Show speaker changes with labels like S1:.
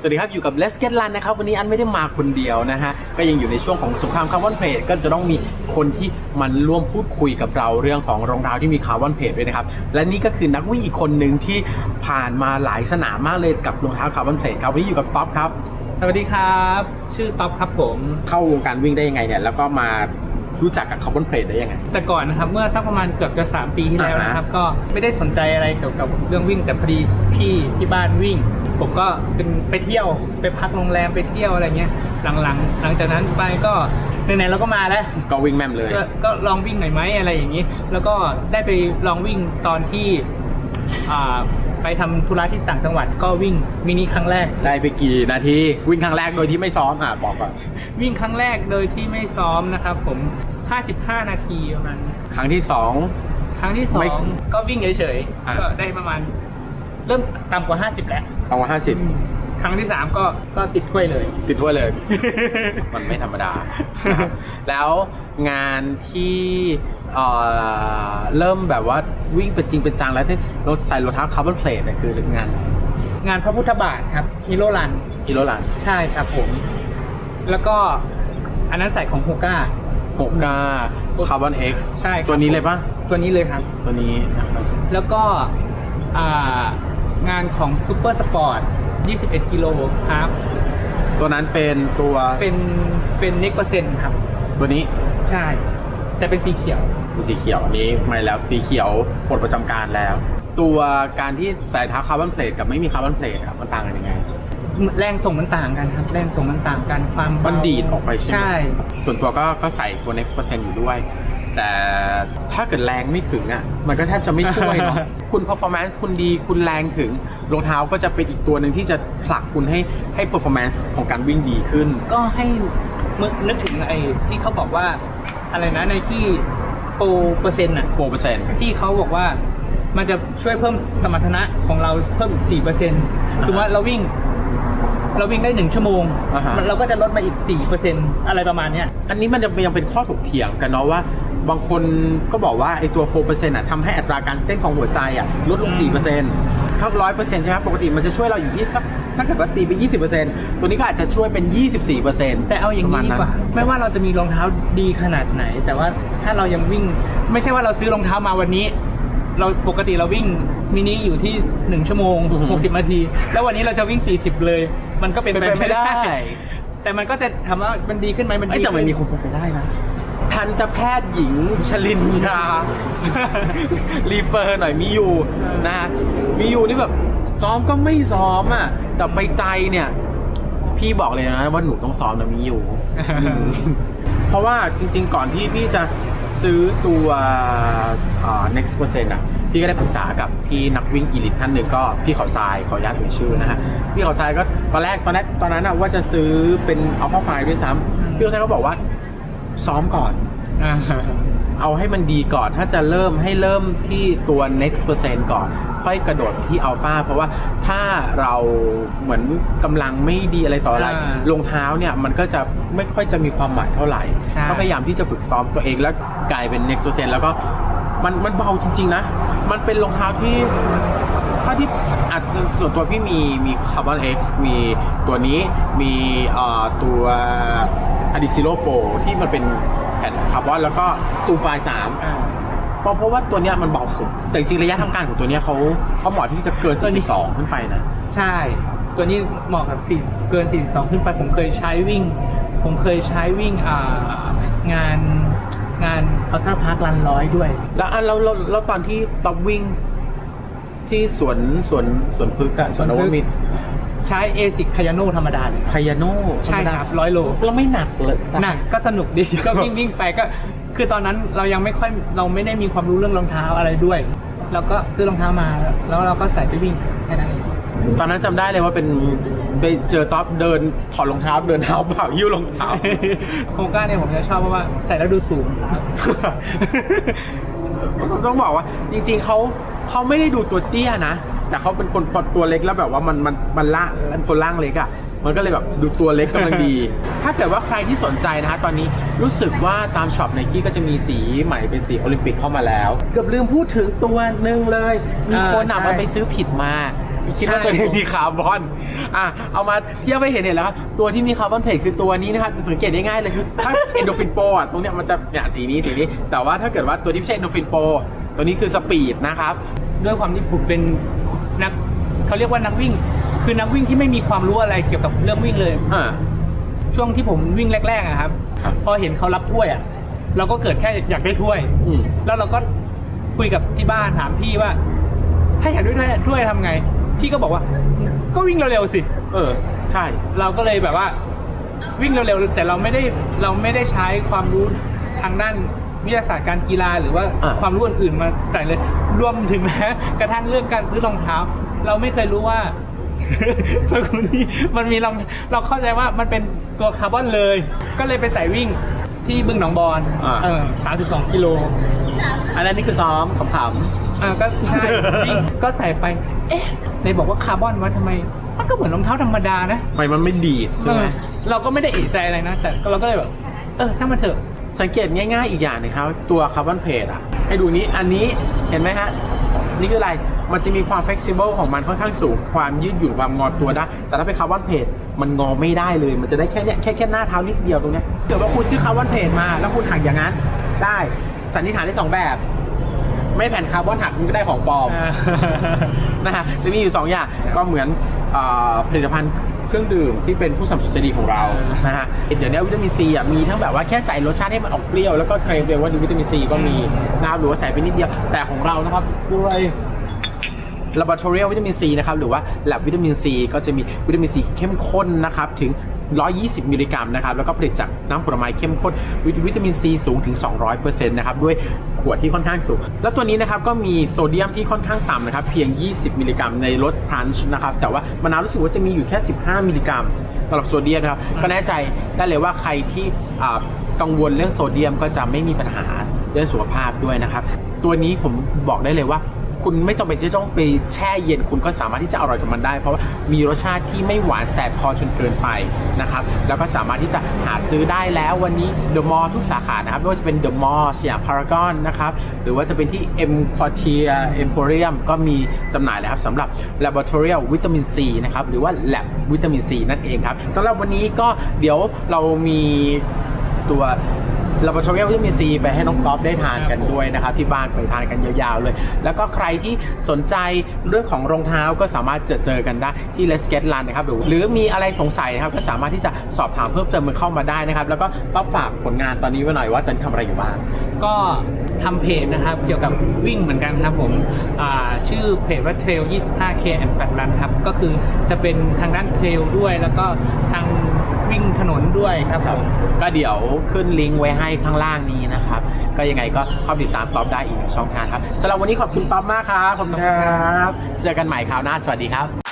S1: สวัสดีครับ อยู่กับ Let's Get Run นะครับ วันนี้อันไม่ได้มาคนเดียวนะฮะ ก็ยังอยู่ในช่วงของสงครามคาร์บอนเพลทก็จะต้องมีคนที่มันร่วมพูดคุยกับเราเรื่องของรองเท้าที่มีคาร์บอนเพลทด้วยนะครับ และนี่ก็คือนักวิ่งอีกคนหนึ่งที่ผ่านมาหลายสนามมากเลยกับรองเท้าคาร์บอนเพลทครับวันนี้อยู่กับป๊อปครับ
S2: สวัสดีครับ ชื่อต๊อบครับผม
S1: เข้าวงการวิ่งได้ยังไงเนี่ย แล้วก็มา รู้จักกับคาร์บอนเพลทได้ยังไง
S2: แต่ก่อนนะครับเมื่อสักประมาณเกือบจะ 3 ปีที่แล้วนะครับ ก็ไม่ได้สนใจอะไรเกี่ยวกับเรื่องวิ่ง แต่พอดีพี่ที่บ้านวิ่ง ผมก็เป็นไปเที่ยวไปพักโรงแรมไปเที่ยวอะไรเงี้ยหลังๆ หลังจากนั้นไปก็ไหนๆเราก็มาแล้ว
S1: ก็วิ่งแม่มเลย
S2: ก็ก็ลองวิ่งหน่อยไหมอะไรอย่างนี้ แล้วก็ได้ไปลองวิ่งตอนที่อ่า ไปทำธุระที่ต่างจังหวัดก็วิ่งมินิครั้งแรก
S1: ได้ไปกี่นาที วิ่งครั้งแรกโดยที่ไม่ซ้อมอะบอกก่อน
S2: วิ่งครั้งแรกโดยที่ไม่ซ้อมนะครับผม 55 นาทีประมาณ
S1: ครั้งที่สอง
S2: ครั้งที่สอ
S1: ไม่
S2: งก็วิ่งเฉย
S1: อะ
S2: ๆก็ได้ประมาณ เริ่มต่ำกว่า 50 แล้ว
S1: เอาห้าสิบ
S2: ครั้งที่สามก็ก็ติดถ้วยเลย
S1: ติดด้วยเลย มันไม่ธรรมดานะครับแล้วงานที่ เอ่อเริ่มแบบว่าวิ่งเป็นจริงเป็นจังแล้วที่รถใส่รองเท้าคาร์บอนเพลทเนี่ยคืองาน
S2: งานพระพุทธบาทครับฮีโร่รัน
S1: ฮีโร่ลัน
S2: ใช่ครับผม แล้วก็อันนั้นใส่ของฮูก้า
S1: หกก้าคาร์บอนเอ็กซ์
S2: ใช่ครับ
S1: ตัวนี้เลยปะ
S2: ตัวนี้เลยครับ
S1: ตัวนี้นะครับ
S2: แล้วก็อ่างานของซูเปอร์สปอร์ต 21 กิโลครับ
S1: ตัวนั้นเป็นตัว
S2: เป็นเป็นเน็กเปอร์เซ็นต์ครับ
S1: ตัวนี้
S2: ใช่ แต่เป็นสีเขียว
S1: เป็นสีเขียวอันนี้ไม่แล้วสีเขียวหมดประจำการแล้ว ตัวการที่ใส่เท้าคาร์บอนเพลทกับไม่มีคาร์บอนเพลทอะมันต่างกันยังไง
S2: แรงส่งมันต่างกันครับ แรงส่งมันต่างกันความเบา
S1: มันดีดออกไปใช่ไหม
S2: ใช่
S1: ส่วนตัวก็ก็ใส่ตัว next percent อยู่ด้วย แต่ถ้าเกิดแรงไม่ถึงอะมันก็แทบจะไม่ช่วยเนาะ คุณ performance คุณดีคุณแรงถึงรองเท้าก็จะเป็นอีกตัวหนึ่งที่จะผลักคุณให้ให้ performance ของการวิ่งดีขึ้น
S2: ก็ให้มึกนึกถึงไอ้ที่เขาบอกว่า อะไรนะไนกี้โฟเปอร์เซ็นต์อะ
S1: 4%
S2: ที่เขาบอกว่ามันจะช่วยเพิ่มสมรรถนะของเราเพิ่มสี่เปอร์เซ็นต์สมมติว่าเราวิ่ง เราวิ่งได้หนึ่งชั่วโมง
S1: อ่าฮะ
S2: เราก็จะลดมาอีกสี่เปอร์เซ็นต์อะไรประมาณเนี้ย
S1: อันนี้มันยังยังเป็นข้อถกเถียงกันเนาะว่า บางคนก็บอกว่าไอ้ตัว4%อะทำให้อัตราการเต้นของหัวใจอะลดลง4%ถ้า100%ใช่ไหมปกติมันจะช่วยเราอยู่ที่สัก ถ้าเกิดว่าตีไป 20%ตัวนี้ก็อาจจะช่วยเป็น 24%
S2: แต่เอาอย่าง
S1: ประ
S2: นี้
S1: มาณ
S2: ดีกว่า ไม่ว่าเราจะมีรองเท้าดีขนาดไหน แต่ว่าถ้าเรายังวิ่ง ไม่ใช่ว่าเราซื้อรองเท้ามาวันนี้ เราปกติเราวิ่งมินิอยู่ที่หนึ่งชั่วโมง
S1: อือฮึ
S2: หกสิบนาที แล้ววันนี้เราจะวิ่งสี่สิบเลย มันก็เป็น
S1: เป็น
S2: ไป
S1: ไปไม่
S2: ไม่ได้
S1: ได้
S2: แต่มันก็จะถามว่ามันดีขึ้นไหมมัน
S1: ไอ้ย
S2: ดี
S1: แต่มันมี
S2: ขึ้
S1: คนเป็นไปได้นะทันตแพทย์หญิงชลินยารีเฟอร์หน่อยมีอยู่นะฮะมีอยู่นี่แบบ ซ้อมก็ไม่ซ้อมอะ แต่ไปไตเนี่ย พี่บอกเลยนะว่าหนูต้องซ้อมนะมีอยู่อืมเพราะว่าจริง ๆ ก่อนที่พี่จะซื้อตัวเอ่อ next percent อะ พี่ก็ได้ปรึกษากับพี่นักวิ่งอีลิทท่านหนึ่งก็พี่เขาทรายขออนุญาตเอ่ยชื่อนะฮะ พี่เขาทรายก็ตอนแรกตอนแรกตอนนั้นอะว่าจะซื้อเป็นอัลฟาไฟด้วยซ้ำพี่เขาทรายก็บอกว่าซ้อมก่อน
S2: อ่า
S1: เอาให้มันดีก่อน ถ้าจะเริ่มให้เริ่มที่ตัว next percent ก่อน ค่อยกระโดดที่อัลฟาเพราะว่าถ้าเราเหมือนกำลังไม่ดีอะไรต่ออะไร
S2: อ่าร
S1: องเท้าเนี่ยมันก็จะไม่ค่อยจะมีความหมายเท่าไหร่
S2: ใช่
S1: ก็พยายามที่จะฝึกซ้อมตัวเองแล้วกลายเป็น next percent แล้วก็มันมันเบาจริง ๆ นะ มันเป็นรองเท้าที่ถ้าที่อาจจะส่วนตัวพี่มีมีคาร์บอน X มีตัวนี้มีเอ่อตัว a d i s i l o Pro ที่มันเป็น แผ่นคาร์บอนแล้วก็ซูมไฟล์3
S2: อ่า
S1: เพราะเพราะว่าตัวเนี้ยมันเบาสุด แต่จริงๆระยะทำการของตัวเนี้ยเขาเขาเหมาะที่จะเกิน
S2: ตัวนี้
S1: 42 ขึ้นไปนะ
S2: ใช่ ตัวนี้เหมาะกับสี่เกิน 42 ขึ้นไป ผมเคยใช้วิ่ง ผมเคยใช้วิ่งอ่างานงานอัลตร้าพาร์ครันร้อยด้วย
S1: แล้วอันเราเราเราตอนที่ต๊อปวิ่งที่สวนสวนสวนพึกษ์อะสวนนวมินทร์
S2: ใช้เอซิกคายาโนธรรมดาเลย
S1: ไคยาโน่
S2: ใช่ครับร้อยโล
S1: แล้วไม่หนักเลย
S2: หนักก็สนุกดี ก็วิ่งวิ่งไปก็ คือตอนนั้นเรายังไม่ค่อยเราไม่ได้มีความรู้เรื่องรองเท้าอะไรด้วยเราก็ซื้อรองเท้ามาแล้วเราก็ใส่ไปวิ่งแค่นั้นเอง
S1: ตอนนั้นจำได้เลยว่าเป็นไปเจอต๊อปเดินถอดรองเท้าเดินเท้าเปล่ายิ้วรองเท้า
S2: โครงการเนี่ยผมจะชอบเพราะว่าใส่แล้วดูสูง
S1: ผมต้องบอกว่า จริงๆเขาเขาไม่ได้ดูตัวเตี้ยนะ แต่เขาเป็นคนตัวเล็กแล้วแบบว่ามันมันมันล่างคนล่างเล็กอะ่ะมันก็เลยแบบดูตัวเล็กกำลังดี ถ้าเกิดว่าใครที่สนใจนะฮะตอนนี้รู้สึกว่าตามช็อปไนกี้ก็จะมีสีใหม่เป็นสีโอลิมปิกเข้ามาแล้ว เกือบลืมพูดถึงตัวหนึ่งเลย มีคนอะ
S2: อ่าใช่
S1: มันไปซื้อผิดมาคิดว่าตัวนี้มีคาร์บอน อะ เอามาเทียบให้เห็นเห็นแล้วครับ ตัวที่มีคาร์บอนเพจคือตัวนี้นะครับ สังเกตได้ง่ายเลยคือถ้าเอนโดฟินโปอะ ตรงเนี้ยมันจะเนี่ยสีนี้สีนี้ แต่ว่าถ้าเกิดว่าตัวที่ไม่ใช่เอนโดฟินโป ตัวนี้คือสปีดนะครับ
S2: ด้วยความที่ผมเป็น นักเขาเรียกว่านักวิ่ง คือนักวิ่งที่ไม่มีความรู้อะไรเกี่ยวกับเรื่องวิ่งเลย
S1: อ่า
S2: ช่วงที่ผมวิ่งแรกๆอะครับ
S1: ครับ
S2: พอเห็นเขารับถ้วยอะเราก็เกิดแค่อยากได้ถ้วย
S1: อืม
S2: แล้วเราก็คุยกับที่บ้านถามพี่ว่า ถ้าอยากได้ถ้วยถ้วยทำไง พี่ก็บอกว่า ก็วิ่งเร็วๆสิ
S1: เออ ใช่
S2: เราก็เลยแบบว่าวิ่งเร็วๆ แต่เราไม่ได้เราไม่ได้ใช้ความรู้ทางด้าน วิทยาศาสตร์การกีฬาหรือว่า
S1: อ่า
S2: ความรู้อื่นๆมาใส่เลยรวมถึงแม้กระทั่งเรื่องการซื้อรองเท้า เราไม่เคยรู้ว่า สกุลนี้มันมีรองเราเข้าใจว่ามันเป็นตัวคาร์บอนเลย ก็เลยไปใส่วิ่งที่บึงหนองบอน
S1: อ่า
S2: เออสามสิบสองกิโล
S1: อันนั้นนี่คือซ้อมขำ
S2: อ่าก็ใช่วิ่งก็ใส่ไป เอ๊ะในบอกว่าคาร์บอนว่าทำไม มันก็เหมือนรองเท้าธรรมดานะ
S1: ๆไม่มันไม่ดีดใช่ไหม
S2: เออเราก็ไม่ได้เอะใจอะไรนะ แต่เราก็เลยแบบ เออถ้ามันเถอะ
S1: สังเกตง่ายๆอีกอย่างหนึงครับ ตัวคาร์บอนเพจอะให้ดูนี้อันนี้เห็นไหมฮะ นี่คืออะไรมันจะมีความ flexible ของมันค่อนข้างสูง ความยืดหยุ่นความงอตัวได้ แต่ถ้าเป็นคาร์บอนเพจมันงอไม่ได้เลย มันจะได้แค่เนี้ยแค่แค่หน้าเท้านิดเดียวตรงเนี้ยเกิดว่าคุณซื้อคาร์บอนเพจมา แล้วคุณหักอย่างนั้น ได้ สันนิษฐานได้สองแบบ ไม่แผ่นคาร์บอนหักคุณก็ได้ของปลอมนะฮะจะมีอยู่ 2 อย่างก็เหมือนอาผลิตภัณฑ์ เครื่องดื่มที่เป็นผู้สนับสนุนใจดีของเรา
S2: เออ
S1: นะฮะเดี๋ยวนี้วิตามินซีอะมีทั้งแบบว่าแค่ใส่รสชาติให้มันออกเปรี้ยวแล้วก็เคลมเลยว่ามีวิตามินซีก็มีนะครับหรือว่าใส่ไปนิดเดียวแต่ของเรานะครับด้วย laboratorial วิตามินซีนะครับหรือว่า lab วิตามินซีก็จะมีวิตามินซีเข้มข้นนะครับถึง 120 มิลลิกรัมนะครับแล้วก็ผลิตจากน้ำผลไม้เข้มข้นวิตวิตามินซีสูงถึง 200%นะครับด้วยขวดที่ค่อนข้างสูง แล้วตัวนี้นะครับก็มีโซเดียมที่ค่อนข้างต่ำนะครับเพียง 20 มิลลิกรัมในรสทรันช์นะครับแต่ว่ามะนาวรู้สึกว่าจะมีอยู่แค่ 15 มิลลิกรัมสำหรับโซเดียมนะครับก็แน่ใจได้เลยว่าใครที่กังวลเรื่องโซเดียมก็จะไม่มีปัญหาเรื่องสุขภาพด้วยนะครับ ตัวนี้ผมบอกได้เลยว่า คุณไม่จำเป็นจะต้องไปแช่เย็นคุณก็สามารถที่จะอร่อยกับมันได้ เพราะว่ามีรสชาติที่ไม่หวานแสบคอจนเกินไปนะครับแล้วก็สามารถที่จะหาซื้อได้แล้ววันนี้เดอะมอลล์ทุกสาขานะครับไม่ว่าจะเป็นเดอะมอลล์สยามพารากอนนะครับหรือว่าจะเป็นที่ M Quartier Emporium ก็มีจำหน่ายนะครับสำหรับ Laboratorial วิตามินซีนะครับหรือว่า Lab วิตามินซีนั่นเองครับสำหรับวันนี้ก็เดี๋ยวเรามีตัว ลาบอทอรี่วิตามินซีไปให้น้องก๊อฟได้ทานกันด้วยนะครับที่บ้านไปทานกันยาวๆเลย แล้วก็ใครที่สนใจเรื่องของรองเท้าก็สามารถเจอเจอกันได้ที่ Let's Get Run นะครับหรือมีอะไรสงสัยนะครับก็สามารถที่จะสอบถามเพิ่มเติมมันเข้ามาได้นะครับ แล้วก็ก็ฝากผลงานตอนนี้ไว้หน่อยว่าตอนนี้ทำอะไรอยู่บ้าง
S2: ก็ทำเพจนะครับ เกี่ยวกับวิ่งเหมือนกันครับผมชื่อเพจว่า Trail 25K and Fat Run ครับ ก็คือจะเป็นทางด้านเทรลด้วยแล้วก็ทาง วิ่งถนนด้วยครับผม
S1: ก็เดี๋ยวขึ้นลิงก์ไว้ให้ข้างล่างนี้นะครับ ก็ยังไงก็เข้าติดตามต๊อบได้อีกหนึ่งช่องทางครับสำหรับวันนี้ขอบคุณต๊อบมากครับขอบคุณครับ เจอกันใหม่คราวหน้าสวัสดีครับ